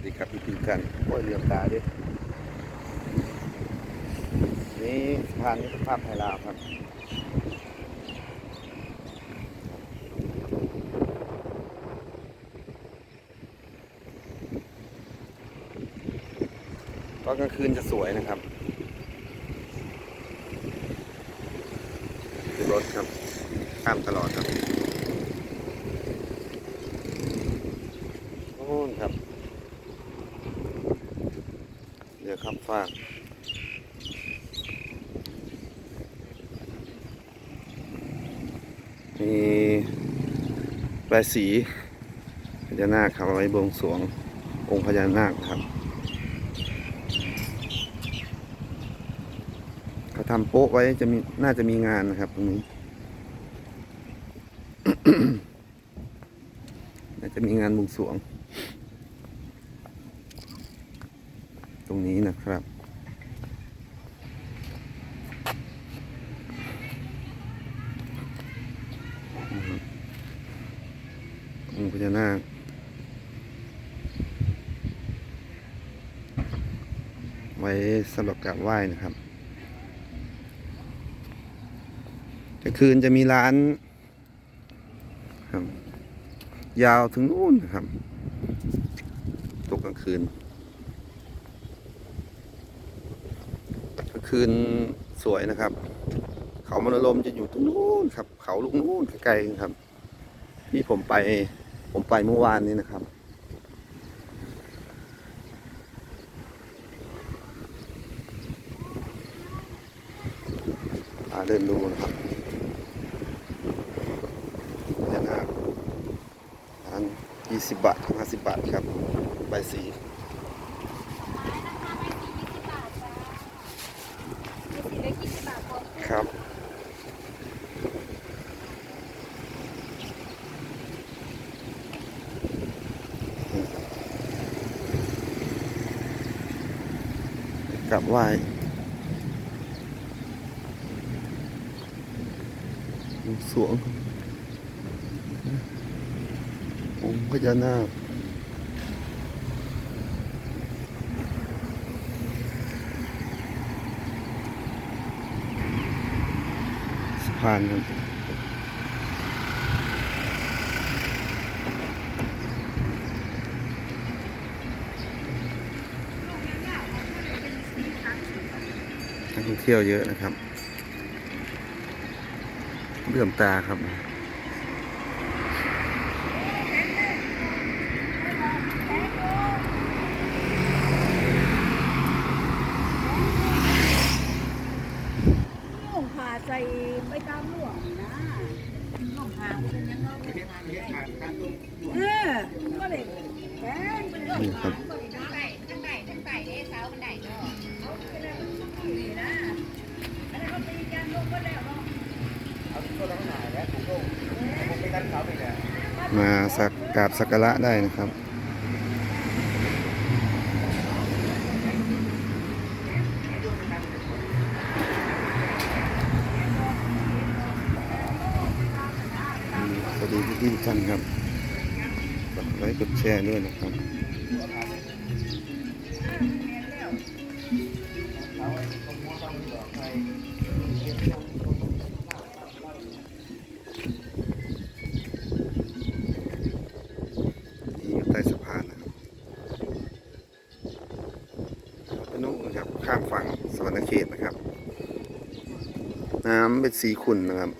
วัสดีครับพี่พีกันโอ้ยเรียมตาดินี่สะพานมิตรภาพไทยลาวครับตอนกลางคืนจะสวยนะครับรถครับข้ามตลอดครับโน่นครับ เดี๋ยวครับฟากมีใบายสีพญานาคครับไว้บวงสรวงองค์พญานาคครับเขาทำโป๊ะไว้จะมีน่าจะมีงานนะครับตรงนี้น่าจะมีงานบวงสรวง ต รงนี้นะครับ องค์พญานาคไว้สำหรับกราบไหว้นะครับกลางคืนจะมีร้านครับยาวถึงนู่นนะครับ ตกกลางคืนกลาง คืนสวยนะครับ เขามโนรมจะอยู่ตรงนู้นครับ เขาลูกนู้นไกลๆครับที่ผมไป ผมไปเมื่อวานนี้นะครับพาเดินดูนะครับพญานาคร้านยี่สิบบาทห้าสิบบาทครับ ใบสี ครับ กลับไหวสวงองค์พญานาคานครับนักท่องเที่ยวเยอะนะครับเลื่อมตาครับ นุ่งผ้าใส่ ไปตามหลวงนะนุ่งผ้าเป็นยังไงเออก็เลยแกงเป็นเรื่องนี่ครับทั้งไก่ทั้งไก่ทั้งไก่เด้สามันไก่เนาะเขาไปแล้วนี่นะอันนั้นเขาตีกันลงก็แล้วเนาะมาสักกราบสักการะได้นะครับ ทุกท่านครับกดไลค์กดแชร์ด้วยนะครับที่อยู่ใต้สะพานนะครับนู่นนะครับข้ามฝั่งสวรรณเขตนะครับ น้ำเป็นสีขุ่นนะครับ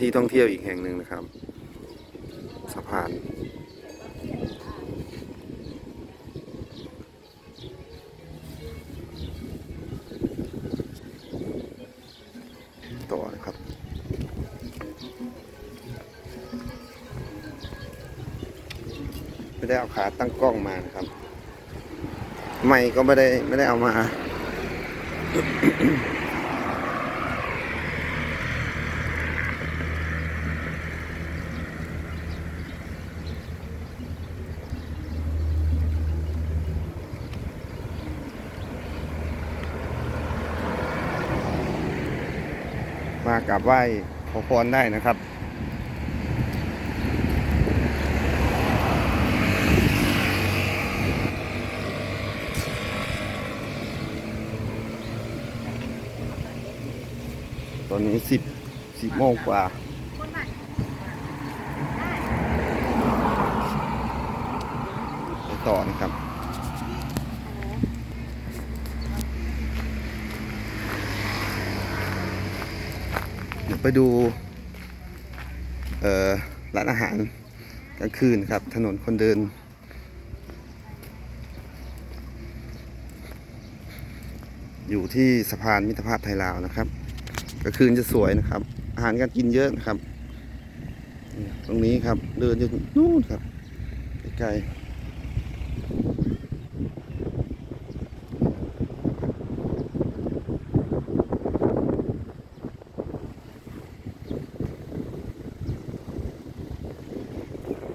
ที่ท่องเที่ยวอีกแห่งหนึ่งนะครับ สะพาน ต่อนะครับไม่ได้เอาขาตั้งกล้องมานะครับ ไม่ก็ไม่ได้ไม่ได้เอามา มา กราบไหว้ขอพรได้นะครับ ตอนนี้สิบสิบโมงกว่าต่อนะครับ เดี๋ยว ไปดูร้านอาหารกลางคืนครับ ถนนคนเดิน อยู่ที่สะพานมิตรภาพไทยลาวนะครับกลางคืนจะสวยนะครับ อาหารการกินเยอะนะครับ ตรงนี้ครับเดินจนนู่นครับไกลๆ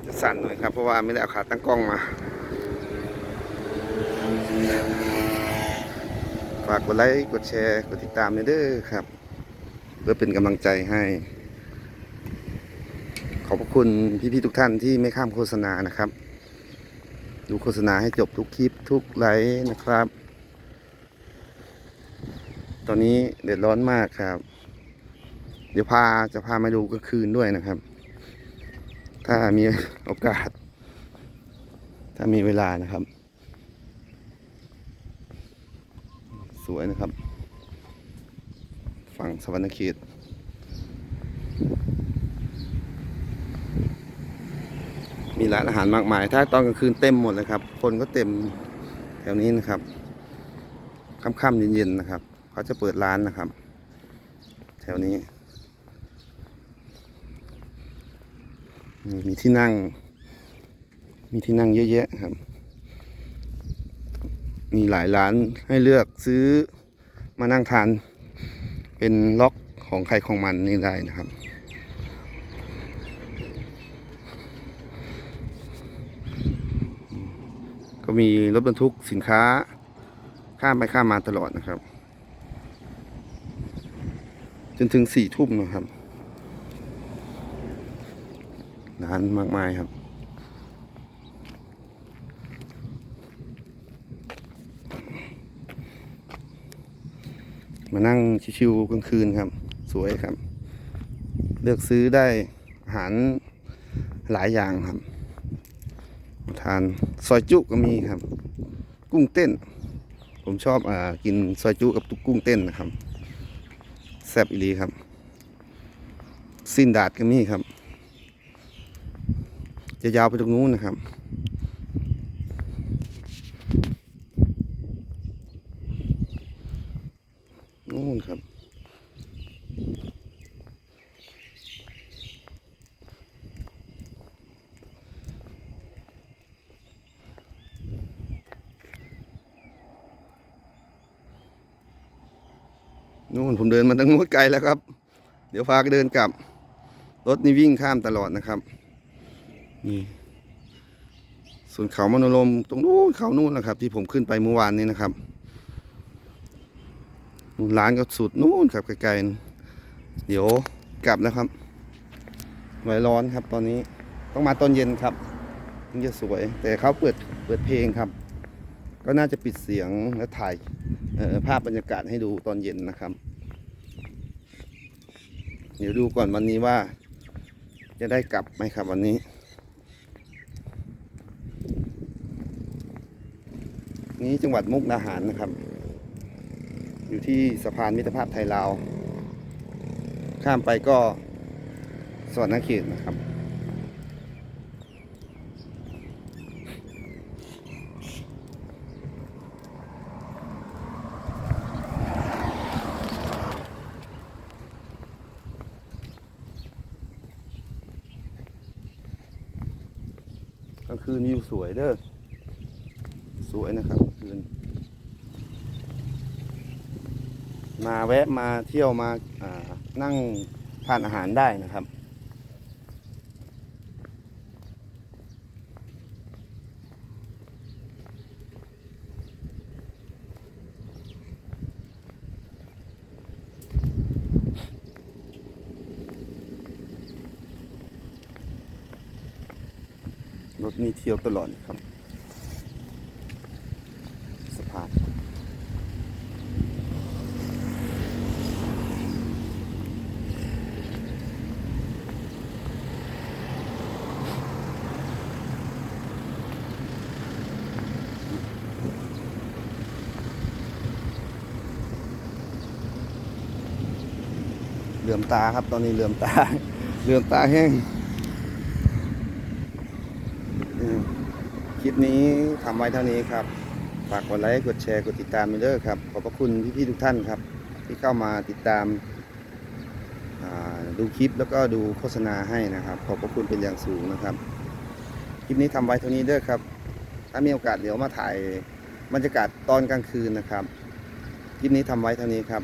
จะสั่ นหน่อยครับ เพราะว่าไม่ได้เอาขาตั้งกล้องมา ฝากกดไลค์ กดแชร์ กดติดตามเด้อครับ เพื่อเป็นกำลังใจให้ ขอบพระคุณพี่ๆทุกท่านที่ไม่ข้ามโฆษณานะครับ ดูโฆษณาให้จบทุกคลิปทุกไลค์นะครับ ตอนนี้เดือดร้อนมากครับ เดี๋ยวพาจะพามาดูกลางคืนด้วยนะครับ ถ้ามีโอกาส ถ้ามีเวลานะครับ สวยนะครับ ฝั่งสวรรณเขตมีร้านอาหารมากมาย ถ้าตอนกลางคืนเต็มหมดเลยครับ คนก็เต็มแถวนี้นะครับ ค่ำๆเย็นๆนะครับ เขาจะเปิดร้านนะครับ แถวนี้ มีที่นั่ง มีที่นั่งเยอะแยะครับ มีหลายร้านให้เลือกซื้อมานั่งทาน เป็นล็อกของใครของมันนี่ได้นะครับ ก็มีรถบรรทุกสินค้าข้ามไปข้ามมาตลอดนะครับ จนถึงสี่ทุ่มนะครับ ร้านมากมายครับ มานั่งชิวๆกลางคืนครับ สวยครับ เลือกซื้อได้อาหารหลายอย่างครับ ทานซอยจุก็มีครับ กุ้งเต้น ผมชอบอ่ากินซอยจุกับตุกกุ้งเต้นนะครับ แซ่บอีลีครับ สิ้นดาดก็มีครับ จะยาวไปตรงนู้นนะครับนู่นครับ นู่นผมเดินมาตั้งนู้นไกลแล้วครับ เดี๋ยวพาก็เดินกลับ รถนี่วิ่งข้ามตลอดนะครับ นี่ ส่วนเขามโนรมตรงนู้นเขานู่นนะครับ ที่ผมขึ้นไปเมื่อวานนี้นะครับร้านก็สุดนู่นครับไกลๆเดี๋ยวกลับแล้วครับ ไว้ร้อนครับ ตอนนี้ต้องมาตอนเย็นครับถึงจะสวย แต่เขาเปิดเปิดเพลงครับ ก็น่าจะปิดเสียงและถ่ายภาพบรรยากาศให้ดูตอนเย็นนะครับ เดี๋ยวดูก่อนวันนี้ว่า จะได้กลับไหมครับวันนี้ นี้จังหวัดมุกดาหารนะครับ อยู่ที่สะพานมิตรภาพไทยลาว ข้ามไปก็สวรรณเขตนะครับ กลางคืนวิวสวยเด้อ สวยนะครับ น มาแวะมาเที่ยวมาานั่งทานอาหารได้นะครับ รถนี้เที่ยวตลอดครับ เหลื่อมตาครับตอนนี้เหลื่อมตา เหลื่อมตาแห้งคลิปนี้ทำไว้เท่านี้ครับ ฝากกดไลค์ กดแชร์ กดติดตามไปเด้อครับ ขอบพระคุณพี่ๆทุกท่านครับ ที่เข้ามาติดตามดูคลิปแล้วก็ดูโฆษณาให้นะครับ ขอบพระคุณเป็นอย่างสูงนะครับ คลิปนี้ทำไว้เท่านี้เด้อครับ ถ้ามีโอกาสเดี๋ยวมาถ่ายบรรยากาศตอนกลางคืนนะครับ คลิปนี้ทำไว้เท่านี้ครับ